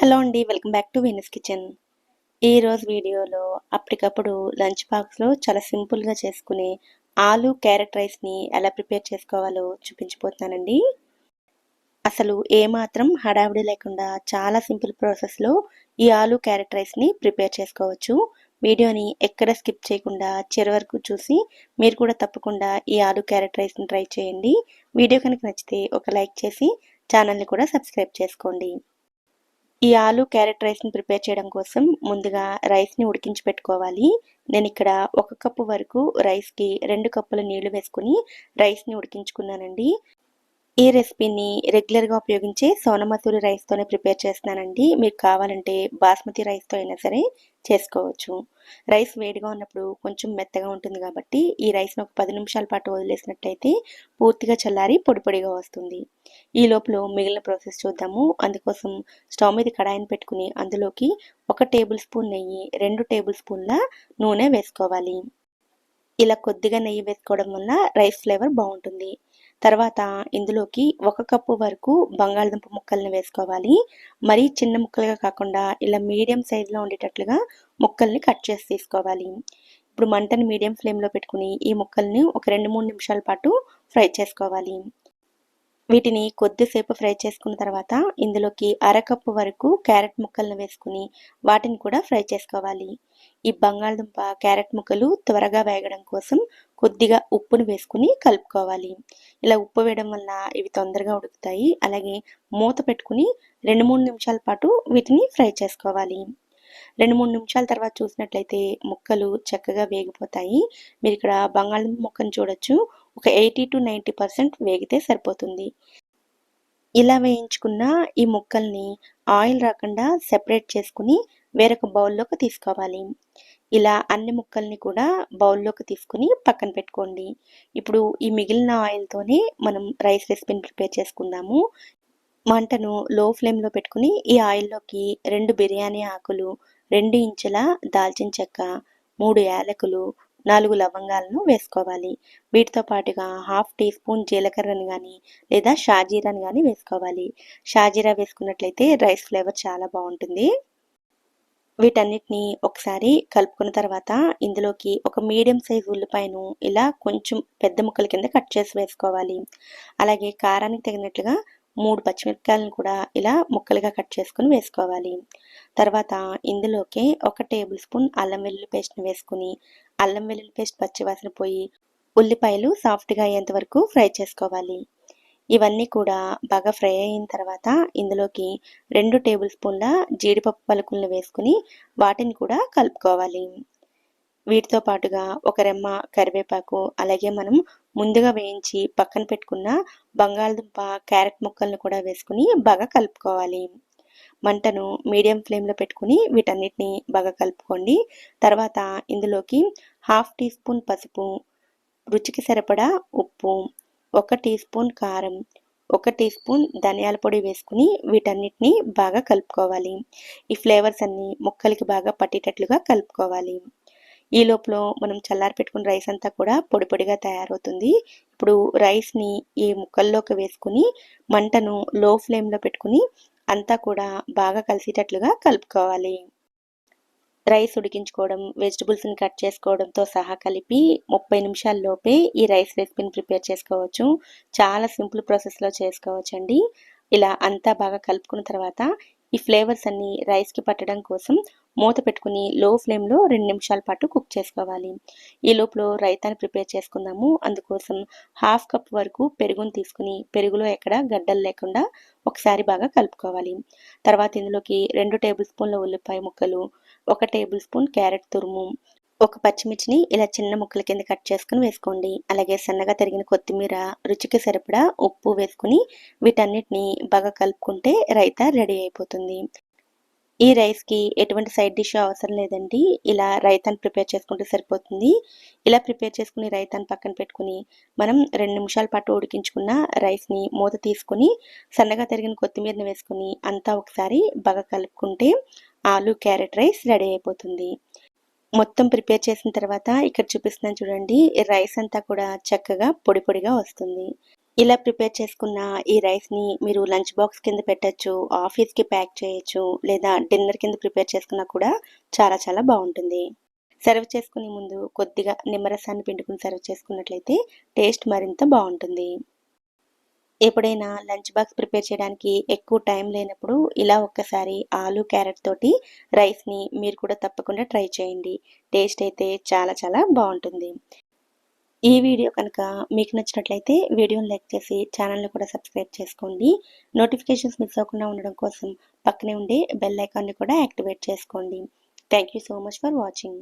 Hello అండి welcome back to Venice kitchen. ఈరోజు వీడియోలో అప్పటికప్పుడు లంచ్ బాక్స్లో చాలా సింపుల్గా చేసుకునే ఆలు క్యారెట్ రైస్ని ఎలా ప్రిపేర్ చేసుకోవాలో చూపించిపోతున్నానండి. అసలు ఏమాత్రం హడావిడి లేకుండా చాలా సింపుల్ ప్రాసెస్లో ఈ ఆలు క్యారెట్ రైస్ని ప్రిపేర్ చేసుకోవచ్చు. వీడియోని ఎక్కడ స్కిప్ చేయకుండా చివరి వరకు చూసి మీరు కూడా తప్పకుండా ఈ ఆలు క్యారెట్ రైస్ని ట్రై చేయండి. వీడియో కనుక నచ్చితే ఒక లైక్ చేసి ఛానల్ని కూడా సబ్స్క్రైబ్ చేసుకోండి. ఈ ఆలు క్యారెట్ రైస్ని ప్రిపేర్ చేయడం కోసం ముందుగా రైస్ని ఉడికించి పెట్టుకోవాలి. నేను ఇక్కడ ఒక కప్పు వరకు రైస్కి రెండు కప్పుల నీళ్ళు వేసుకుని రైస్ని ఉడికించుకున్నానండి. ఈ రెసిపీని రెగ్యులర్గా ఉపయోగించే సోనమసూరి రైస్తోనే ప్రిపేర్ చేస్తున్నానండి. మీకు కావాలంటే బాస్మతి రైస్తో అయినా సరే చేసుకోవచ్చు. రైస్ వేడిగా ఉన్నప్పుడు కొంచెం మెత్తగా ఉంటుంది కాబట్టి ఈ రైస్ని ఒక పది నిమిషాల పాటు వదిలేసినట్టయితే పూర్తిగా చల్లారి పొడి పొడిగా వస్తుంది. ఈ లోపల మిగిలిన ప్రాసెస్ చూద్దాము. అందుకోసం స్టవ్ మీద కడాయిని పెట్టుకుని అందులోకి ఒక టేబుల్ స్పూన్ నెయ్యి రెండు టేబుల్ స్పూన్ల నూనె వేసుకోవాలి. ఇలా కొద్దిగా నెయ్యి వేసుకోవడం వల్ల రైస్ ఫ్లేవర్ బాగుంటుంది. తర్వాత ఇందులోకి ఒక కప్పు వరకు బంగాళదుంప ముక్కల్ని వేసుకోవాలి. మరీ చిన్న ముక్కలుగా కాకుండా ఇలా మీడియం సైజులో ఉండేటట్లుగా ముక్కల్ని కట్ చేసి తీసుకోవాలి. ఇప్పుడు మంటని మీడియం ఫ్లేమ్లో పెట్టుకుని ఈ ముక్కల్ని ఒక రెండు మూడు నిమిషాల పాటు ఫ్రై చేసుకోవాలి. వీటిని కొద్దిసేపు ఫ్రై చేసుకున్న తర్వాత ఇందులోకి అరకప్పు వరకు క్యారెట్ ముక్కలను వేసుకుని వాటిని కూడా ఫ్రై చేసుకోవాలి. ఈ బంగాళదుంప క్యారెట్ ముక్కలు త్వరగా వేగడం కోసం కొద్దిగా ఉప్పును వేసుకుని కలుపుకోవాలి. ఇలా ఉప్పు వేయడం వల్ల ఇవి తొందరగా ఉడుకుతాయి. అలాగే మూత పెట్టుకుని రెండు మూడు నిమిషాల పాటు వీటిని ఫ్రై చేసుకోవాలి. రెండు మూడు నిమిషాల తర్వాత చూసినట్లయితే ముక్కలు చక్కగా వేగిపోతాయి. మీరు ఇక్కడ బంగాళదుంప ముక్కను చూడొచ్చు. ఒక ఎయిటీ టు నైంటీ పర్సెంట్ వేగితే సరిపోతుంది. ఇలా వేయించుకున్న ఈ ముక్కల్ని ఆయిల్ రాకుండా సెపరేట్ చేసుకుని వేరొక బౌల్లోకి తీసుకోవాలి. ఇలా అన్ని ముక్కల్ని కూడా బౌల్లోకి తీసుకుని పక్కన పెట్టుకోండి. ఇప్పుడు ఈ మిగిలిన ఆయిల్తోనే మనం రైస్ రెసిపీని ప్రిపేర్ చేసుకుందాము. మంటను లో ఫ్లేమ్లో పెట్టుకుని ఈ ఆయిల్లోకి రెండు బిర్యానీ ఆకులు రెండు ఇంచుల దాల్చిన చెక్క మూడు యాలకులు నాలుగు లవంగాలను వేసుకోవాలి. వీటితో పాటుగా హాఫ్ టీ స్పూన్ జీలకర్రని కానీ లేదా షాజీరాని కానీ వేసుకోవాలి. షాజీరా వేసుకున్నట్లయితే రైస్ ఫ్లేవర్ చాలా బాగుంటుంది. వీటన్నిటిని ఒకసారి కలుపుకున్న తర్వాత ఇందులోకి ఒక మీడియం సైజ్ ఉల్లిపాయను ఇలా కొంచెం పెద్ద ముక్కల కింద కట్ చేసి వేసుకోవాలి. అలాగే కారానికి తగినట్లుగా మూడు పచ్చిమిరపకాయలను కూడా ఇలా ముక్కలుగా కట్ చేసుకుని వేసుకోవాలి. తర్వాత ఇందులోకి ఒక టేబుల్ స్పూన్ అల్లం వెల్లుల్లి పేస్ట్ని వేసుకుని అల్లం వెల్లుల్లి పేస్ట్ పచ్చివాసన పోయి ఉల్లిపాయలు సాఫ్ట్గా అయ్యేంత వరకు ఫ్రై చేసుకోవాలి. ఇవన్నీ కూడా బాగా ఫ్రై అయిన తర్వాత ఇందులోకి రెండు టేబుల్ స్పూన్ల జీడిపప్పు పలుకులను వేసుకుని వాటిని కూడా కలుపుకోవాలి. వీటితో పాటుగా ఒక రెమ్మ కరివేపాకు అలాగే మనం ముందుగా వేయించి పక్కన పెట్టుకున్న బంగాళదుంప క్యారెట్ ముక్కలను కూడా వేసుకుని బాగా కలుపుకోవాలి. మంటను మీడియం ఫ్లేమ్లో పెట్టుకుని వీటన్నిటిని బాగా కలుపుకోండి. తర్వాత ఇందులోకి హాఫ్ టీ స్పూన్ పసుపు రుచికి సరిపడా ఉప్పు ఒక టీ స్పూన్ కారం ఒక టీ స్పూన్ ధనియాల పొడి వేసుకుని వీటన్నిటిని బాగా కలుపుకోవాలి. ఈ ఫ్లేవర్స్ అన్ని ముక్కలకి బాగా పట్టేటట్లుగా కలుపుకోవాలి. ఈ లోపల మనం చల్లారి పెట్టుకున్న రైస్ అంతా కూడా పొడి పొడిగా తయారవుతుంది. ఇప్పుడు రైస్ని ఈ ముక్కల్లోకి వేసుకుని మంటను లో ఫ్లేమ్లో పెట్టుకుని అంతా కూడా బాగా కలిసేటట్లుగా కలుపుకోవాలి. రైస్ ఉడికించుకోవడం వెజిటబుల్స్ని కట్ చేసుకోవడంతో సహా కలిపి ముప్పై నిమిషాల్లోపే ఈ రైస్ రెసిపీని ప్రిపేర్ చేసుకోవచ్చు. చాలా సింపుల్ ప్రాసెస్లో చేసుకోవచ్చు అండి ఇలా అంతా బాగా కలుపుకున్న తర్వాత ఈ ఫ్లేవర్స్ అన్ని రైస్కి పట్టడం కోసం మూత పెట్టుకుని లో ఫ్లేమ్లో రెండు నిమిషాల పాటు కుక్ చేసుకోవాలి. ఈ లోపల రైతాన్ని ప్రిపేర్ చేసుకుందాము. అందుకోసం హాఫ్ కప్ వరకు పెరుగును తీసుకుని పెరుగులో ఎక్కడ గడ్డలు లేకుండా ఒకసారి బాగా కలుపుకోవాలి. తర్వాత ఇందులోకి రెండు టేబుల్ స్పూన్ల ఉల్లిపాయ ముక్కలు ఒక టేబుల్ స్పూన్ క్యారెట్ తురుము ఒక పచ్చిమిర్చిని ఇలా చిన్న ముక్కల కింద కట్ చేసుకుని వేసుకోండి. అలాగే సన్నగా తరిగిన కొత్తిమీర రుచికి సరిపడా ఉప్పు వేసుకుని వీటన్నిటిని బాగా కలుపుకుంటే రైతా రెడీ అయిపోతుంది. ఈ రైస్కి ఎటువంటి సైడ్ డిష్ అవసరం లేదండి. ఇలా రైతాన్ని ప్రిపేర్ చేసుకుంటే సరిపోతుంది. ఇలా ప్రిపేర్ చేసుకుని రైతాన్ని పక్కన పెట్టుకుని మనం రెండు నిమిషాల పాటు ఉడికించుకున్న రైస్ని మూత తీసుకుని సన్నగా తరిగిన కొత్తిమీరని వేసుకుని అంతా ఒకసారి బాగా కలుపుకుంటే ఆలు క్యారెట్ రైస్ రెడీ అయిపోతుంది. మొత్తం ప్రిపేర్ చేసిన తర్వాత ఇక్కడ చూపిస్తున్నాను చూడండి రైస్ అంతా కూడా చక్కగా పొడి పొడిగా వస్తుంది. ఇలా ప్రిపేర్ చేసుకున్న ఈ రైస్ని మీరు లంచ్ బాక్స్ కింద పెట్టచ్చు ఆఫీస్కి ప్యాక్ చేయొచ్చు లేదా డిన్నర్ కింద ప్రిపేర్ చేసుకున్నా కూడా చాలా చాలా బాగుంటుంది. సర్వ్ చేసుకునే ముందు కొద్దిగా నిమ్మరసాన్ని పిండుకుని సర్వ్ చేసుకున్నట్లయితే టేస్ట్ మరింత బాగుంటుంది. ఎప్పుడైనా లంచ్ బాక్స్ ప్రిపేర్ చేయడానికి ఎక్కువ టైం లేనప్పుడు ఇలా ఒక్కసారి ఆలు క్యారెట్ తోటి రైస్ని మీరు కూడా తప్పకుండా ట్రై చేయండి. టేస్ట్ అయితే చాలా చాలా బాగుంటుంది. ఈ వీడియో కనుక మీకు నచ్చినట్లయితే వీడియోని లైక్ చేసి ఛానల్ని కూడా సబ్స్క్రైబ్ చేసుకోండి. నోటిఫికేషన్స్ మిస్ అవ్వకుండా ఉండడం కోసం పక్కనే ఉండే బెల్ ఐకాన్ని కూడా యాక్టివేట్ చేసుకోండి. Thank you so much for watching.